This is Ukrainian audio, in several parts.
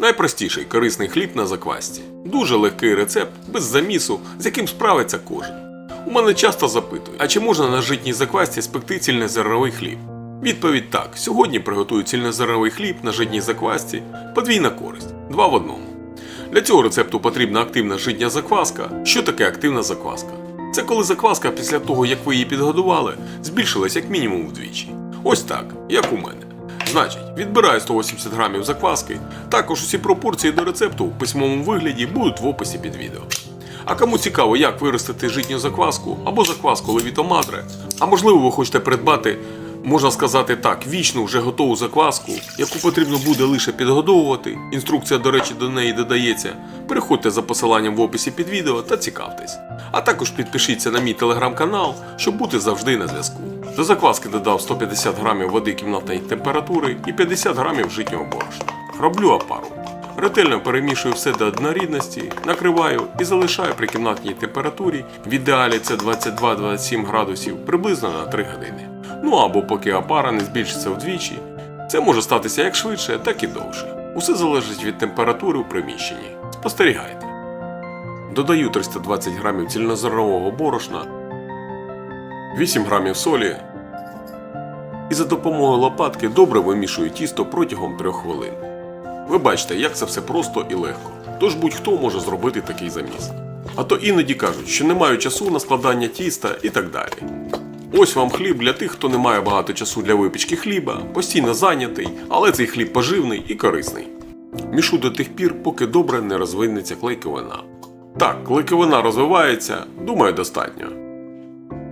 Найпростіший корисний хліб на заквасці. Дуже легкий рецепт, без замісу, з яким справиться кожен. У мене часто запитують, а чи можна на житній заквасці спекти цільнозерновий хліб? Відповідь так: сьогодні приготую цільнозерновий хліб на житній заквасці, подвійна користь, два в одному. Для цього рецепту потрібна активна житня закваска. Що таке активна закваска? Це коли закваска після того, як ви її підгодували, збільшилась як мінімум вдвічі. Ось так, як у мене. Значить, відбираю 180 грамів закваски. Також усі пропорції до рецепту в письмовому вигляді будуть в описі під відео. А кому цікаво, як виростити житню закваску або закваску Левіто Мадре, а можливо ви хочете придбати, можна сказати так, вічну вже готову закваску, яку потрібно буде лише підгодовувати. Інструкція, до речі, до неї додається. Переходьте за посиланням в описі під відео та цікавтесь. А також підпишіться на мій телеграм-канал, щоб бути завжди на зв'язку. До закваски додав 150 грамів води кімнатної температури і 50 грамів житнього борошна. Роблю опару. Ретельно перемішую все до однорідності, накриваю і залишаю при кімнатній температурі, в ідеалі це 22-27 градусів приблизно на 3 години. Ну або поки опара не збільшиться вдвічі. Це може статися як швидше, так і довше. Усе залежить від температури у приміщенні. Спостерігайте. Додаю 320 грамів цільнозернового борошна, 8 грамів солі і за допомогою лопатки добре вимішую тісто протягом 3 хвилин. Ви бачите, як це все просто і легко. Тож будь-хто може зробити такий заміс. А то іноді кажуть, що не маю часу на складання тіста і так далі. Ось вам хліб для тих, хто не має багато часу для випічки хліба, постійно зайнятий, але цей хліб поживний і корисний. Мішу до тих пір, поки добре не розвинеться клейковина. Так, клейковина розвивається, думаю, достатньо.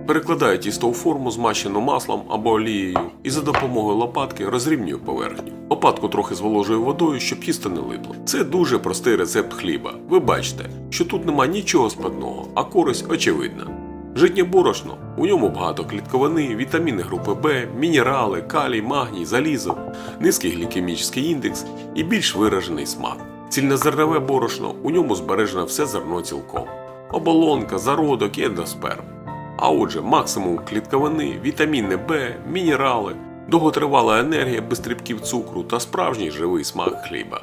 Перекладаю тісто у форму, змащену маслом або олією, і за допомогою лопатки розрівнюю поверхню. Лопатку трохи зволожую водою, щоб тісто не липло. Це дуже простий рецепт хліба. Ви бачите, що тут нема нічого складного, а користь очевидна. Житнє борошно, у ньому багато клітковини, вітаміни групи Б, мінерали, калій, магній, залізо, низький глікемічний індекс і більш виражений смак. Цільнозернове борошно, у ньому збережено все зерно цілком. Оболонка, зародок і ендосперм. А отже, максимум клітковини, вітаміни Б, мінерали, довготривала енергія без стрибків цукру та справжній живий смак хліба.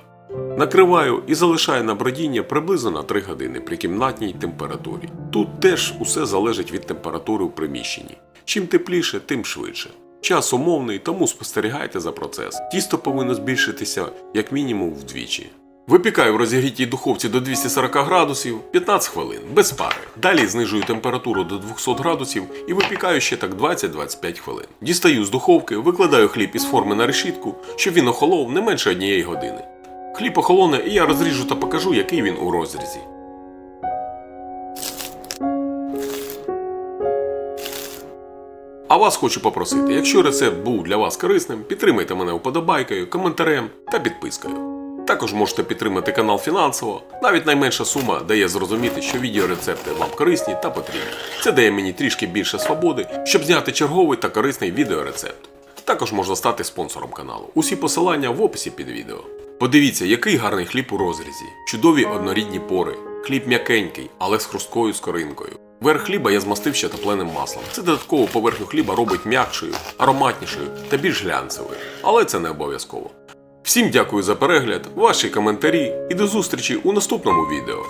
Накриваю і залишаю на бродіння приблизно на 3 години при кімнатній температурі. Тут теж усе залежить від температури у приміщенні. Чим тепліше, тим швидше. Час умовний, тому спостерігайте за процес. Тісто повинно збільшитися як мінімум вдвічі. Випікаю в розігрітій духовці до 240 градусів 15 хвилин, без пари. Далі знижую температуру до 200 градусів і випікаю ще так 20-25 хвилин. Дістаю з духовки, викладаю хліб із форми на решітку, щоб він охолов не менше однієї години. Хліб охолоне і я розріжу та покажу, який він у розрізі. А вас хочу попросити, якщо рецепт був для вас корисним, підтримайте мене вподобайкою, коментарем та підпискою. Також можете підтримати канал фінансово, навіть найменша сума дає зрозуміти, що відеорецепти вам корисні та потрібні. Це дає мені трішки більше свободи, щоб зняти черговий та корисний відеорецепт. Також можна стати спонсором каналу. Усі посилання в описі під відео. Подивіться, який гарний хліб у розрізі, чудові однорідні пори, хліб м'якенький, але з хрусткою скоринкою. Верх хліба я змастив ще топленим маслом. Це додатково поверхню хліба робить м'якшою, ароматнішою та більш глянцевою. Але це не обов'язково. Всім дякую за перегляд, ваші коментарі і до зустрічі у наступному відео.